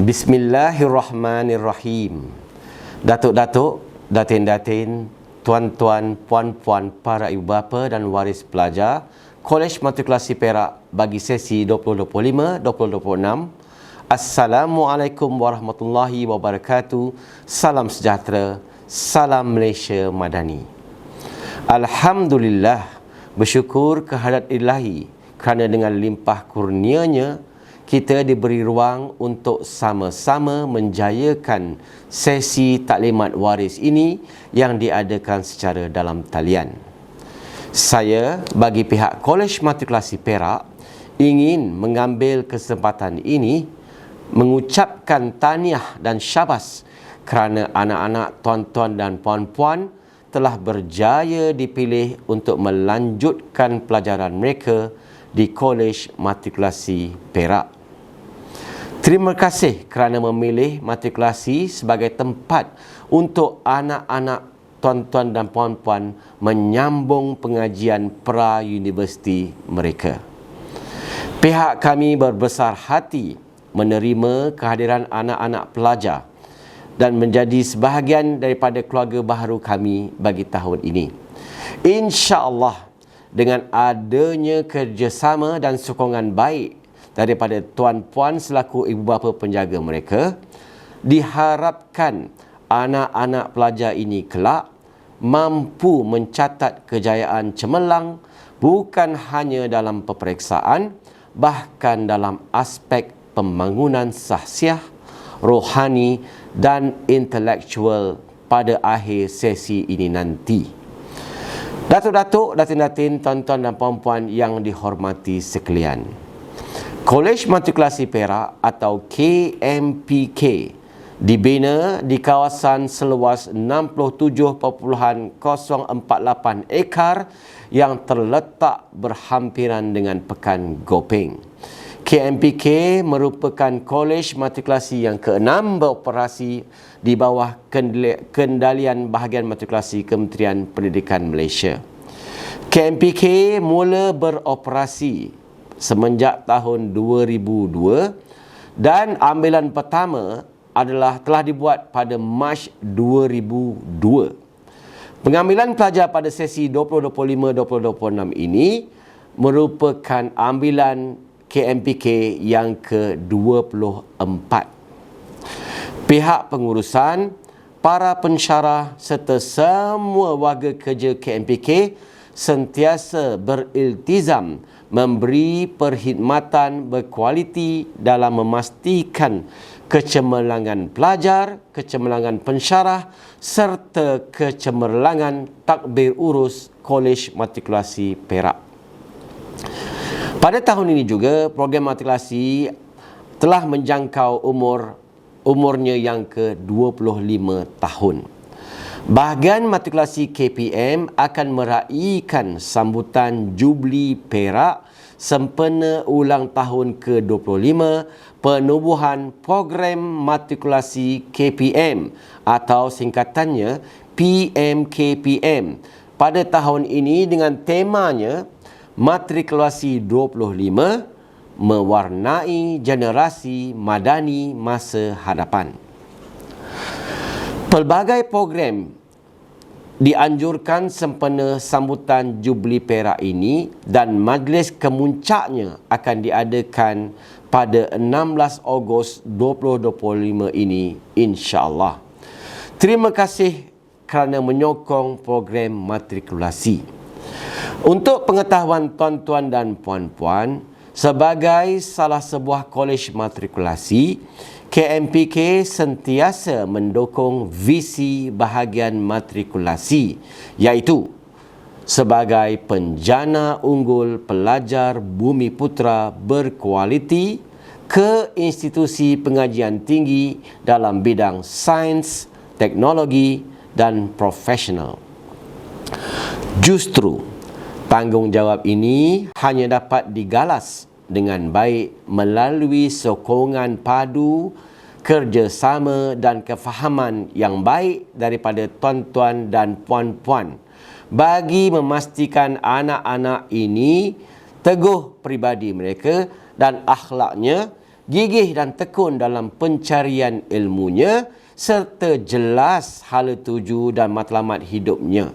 Bismillahirrahmanirrahim. Datuk-datuk, datin-datin, tuan-tuan, puan-puan, para ibu bapa dan waris pelajar Kolej Matrikulasi Perak bagi sesi 2025-2026. Assalamualaikum warahmatullahi wabarakatuh. Salam sejahtera. Salam Malaysia Madani. Alhamdulillah bersyukur kehadrat ilahi kerana dengan limpah kurnianya kita diberi ruang untuk sama-sama menjayakan sesi taklimat waris ini yang diadakan secara dalam talian. Saya bagi pihak Kolej Matrikulasi Perak ingin mengambil kesempatan ini mengucapkan tahniah dan syabas kerana anak-anak tuan-tuan dan puan-puan telah berjaya dipilih untuk melanjutkan pelajaran mereka di Kolej Matrikulasi Perak. Terima kasih kerana memilih matrikulasi sebagai tempat untuk anak-anak tuan-tuan dan puan-puan menyambung pengajian pra-universiti mereka. Pihak kami berbesar hati menerima kehadiran anak-anak pelajar dan menjadi sebahagian daripada keluarga baharu kami bagi tahun ini. Insya-Allah dengan adanya kerjasama dan sokongan baik daripada tuan-puan selaku ibu bapa penjaga mereka diharapkan anak-anak pelajar ini kelak mampu mencatat kejayaan cemerlang bukan hanya dalam peperiksaan bahkan dalam aspek pembangunan sahsiah rohani dan intelektual pada akhir sesi ini nanti. Datuk-datuk, datin-datin, tuan-tuan dan puan-puan yang dihormati sekalian. Kolej Matrikulasi Perak atau KMPK dibina di kawasan seluas 67.048 ekar yang terletak berhampiran dengan Pekan Gopeng. KMPK merupakan kolej matrikulasi yang keenam beroperasi di bawah kendalian bahagian matrikulasi Kementerian Pendidikan Malaysia. KMPK mula beroperasi semenjak tahun 2002 dan ambilan pertama adalah telah dibuat pada Mac 2002. Pengambilan pelajar pada sesi 2025-2026 ini merupakan ambilan KMPK yang ke-24. Pihak pengurusan, para pensyarah serta semua warga kerja KMPK sentiasa beriltizam memberi perkhidmatan berkualiti dalam memastikan kecemerlangan pelajar, kecemerlangan pensyarah serta kecemerlangan takbir urus Kolej Matrikulasi Perak. Pada tahun ini juga program matrikulasi telah menjangkau umur umurnya yang ke-25 tahun. Bahagian matrikulasi KPM akan meraihkan sambutan Jubli Perak sempena ulang tahun ke-25 penubuhan program matrikulasi KPM atau singkatannya PMKPM pada tahun ini dengan temanya Matrikulasi 25 mewarnai generasi madani masa hadapan. Pelbagai program dianjurkan sempena sambutan Jubli Perak ini dan majlis kemuncaknya akan diadakan pada 16 Ogos 2025 ini insya-Allah. Terima kasih kerana menyokong program matrikulasi. Untuk pengetahuan tuan-tuan dan puan-puan, sebagai salah sebuah kolej matrikulasi, KMPK sentiasa mendukung visi bahagian matrikulasi iaitu sebagai penjana unggul pelajar bumi putra berkualiti ke institusi pengajian tinggi dalam bidang sains, teknologi dan profesional. Justru tanggungjawab ini hanya dapat digalas dengan baik melalui sokongan padu kerjasama dan kefahaman yang baik daripada tuan-tuan dan puan-puan bagi memastikan anak-anak ini teguh pribadi mereka dan akhlaknya gigih dan tekun dalam pencarian ilmunya serta jelas hala tuju dan matlamat hidupnya.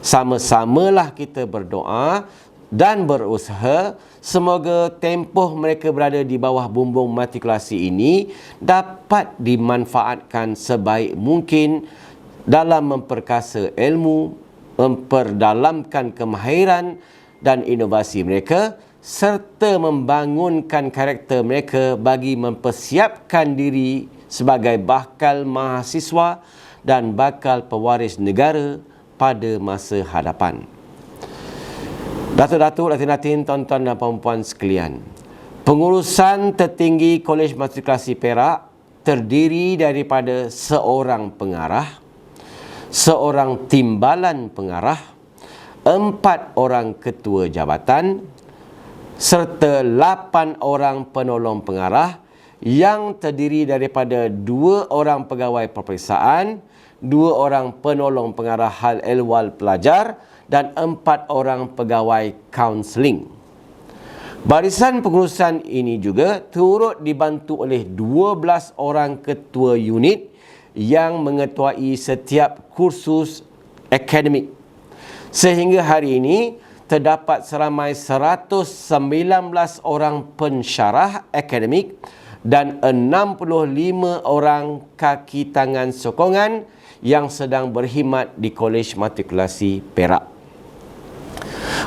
Sama-samalah kita berdoa dan berusaha semoga tempoh mereka berada di bawah bumbung matrikulasi ini dapat dimanfaatkan sebaik mungkin dalam memperkasa ilmu, memperdalamkan kemahiran dan inovasi mereka serta membangunkan karakter mereka bagi mempersiapkan diri sebagai bakal mahasiswa dan bakal pewaris negara pada masa hadapan. Datuk-datuk, latin-latin, tuan-tuan dan puan-puan sekalian. Pengurusan tertinggi Kolej Matrikulasi Perak terdiri daripada seorang pengarah, seorang timbalan pengarah, empat orang ketua jabatan serta lapan orang penolong pengarah yang terdiri daripada dua orang pegawai peperiksaan, dua orang penolong pengarah hal ehwal pelajar dan empat orang pegawai kaunseling. Barisan pengurusan ini juga turut dibantu oleh 12 orang ketua unit yang mengetuai setiap kursus akademik. Sehingga hari ini terdapat seramai 119 orang pensyarah akademik dan 65 orang kaki tangan sokongan yang sedang berkhidmat di Kolej Matrikulasi Perak.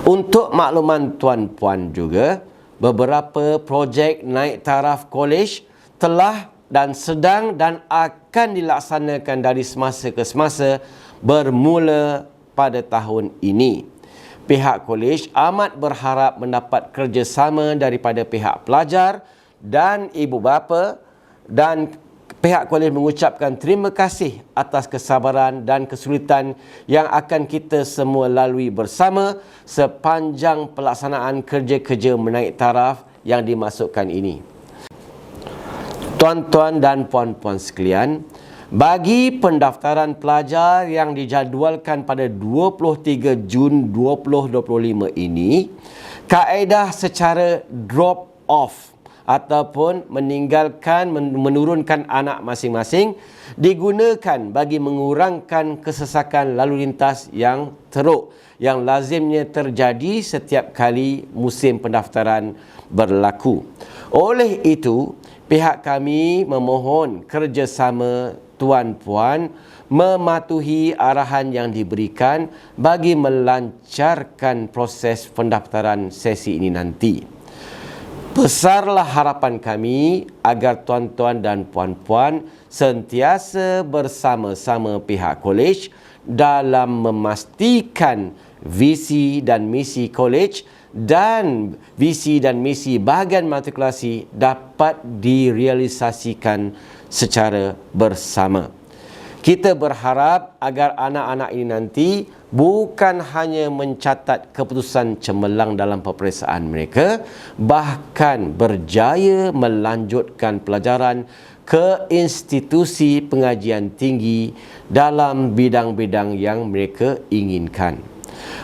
Untuk makluman tuan-puan juga, beberapa projek naik taraf kolej telah dan sedang dan akan dilaksanakan dari semasa ke semasa bermula pada tahun ini. Pihak kolej amat berharap mendapat kerjasama daripada pihak pelajar dan ibu bapa dan pihak kolej mengucapkan terima kasih atas kesabaran dan kesulitan yang akan kita semua lalui bersama sepanjang pelaksanaan kerja-kerja menaik taraf yang dimasukkan ini. Tuan-tuan dan puan-puan sekalian, bagi pendaftaran pelajar yang dijadualkan pada 23 Jun 2025 ini, kaedah secara drop off ataupun meninggalkan menurunkan anak masing-masing digunakan bagi mengurangkan kesesakan lalu lintas yang teruk yang lazimnya terjadi setiap kali musim pendaftaran berlaku. Oleh itu, pihak kami memohon kerjasama tuan-puan mematuhi arahan yang diberikan bagi melancarkan proses pendaftaran sesi ini nanti. Besarlah harapan kami agar tuan-tuan dan puan-puan sentiasa bersama-sama pihak kolej dalam memastikan visi dan misi kolej dan visi dan misi bahagian matrikulasi dapat direalisasikan secara bersama. Kita berharap agar anak-anak ini nanti bukan hanya mencatat keputusan cemerlang dalam peperiksaan mereka, bahkan berjaya melanjutkan pelajaran ke institusi pengajian tinggi dalam bidang-bidang yang mereka inginkan.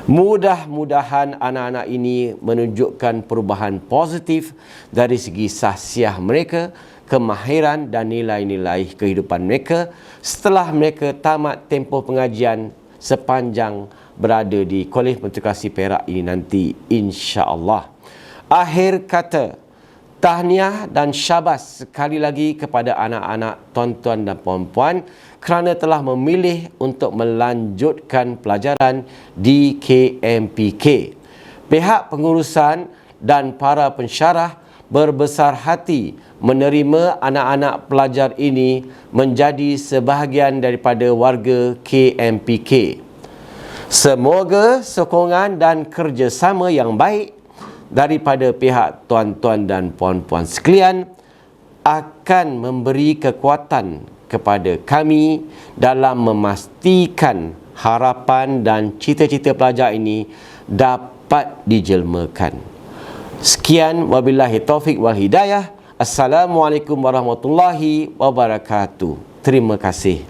Mudah-mudahan anak-anak ini menunjukkan perubahan positif dari segi sahsiah mereka kemahiran dan nilai-nilai kehidupan mereka setelah mereka tamat tempoh pengajian sepanjang berada di Kolej Matrikulasi Perak ini nanti insya-Allah. Akhir kata tahniah dan syabas sekali lagi kepada anak-anak tuan-tuan dan puan-puan kerana telah memilih untuk melanjutkan pelajaran di KMPK. Pihak pengurusan dan para pensyarah berbesar hati menerima anak-anak pelajar ini menjadi sebahagian daripada warga KMPK. Semoga sokongan dan kerjasama yang baik daripada pihak tuan-tuan dan puan-puan sekalian akan memberi kekuatan kepada kami dalam memastikan harapan dan cita-cita pelajar ini dapat dijelmakan. Sekian wabillahi taufik wal hidayah. Assalamualaikum warahmatullahi wabarakatuh. Terima kasih.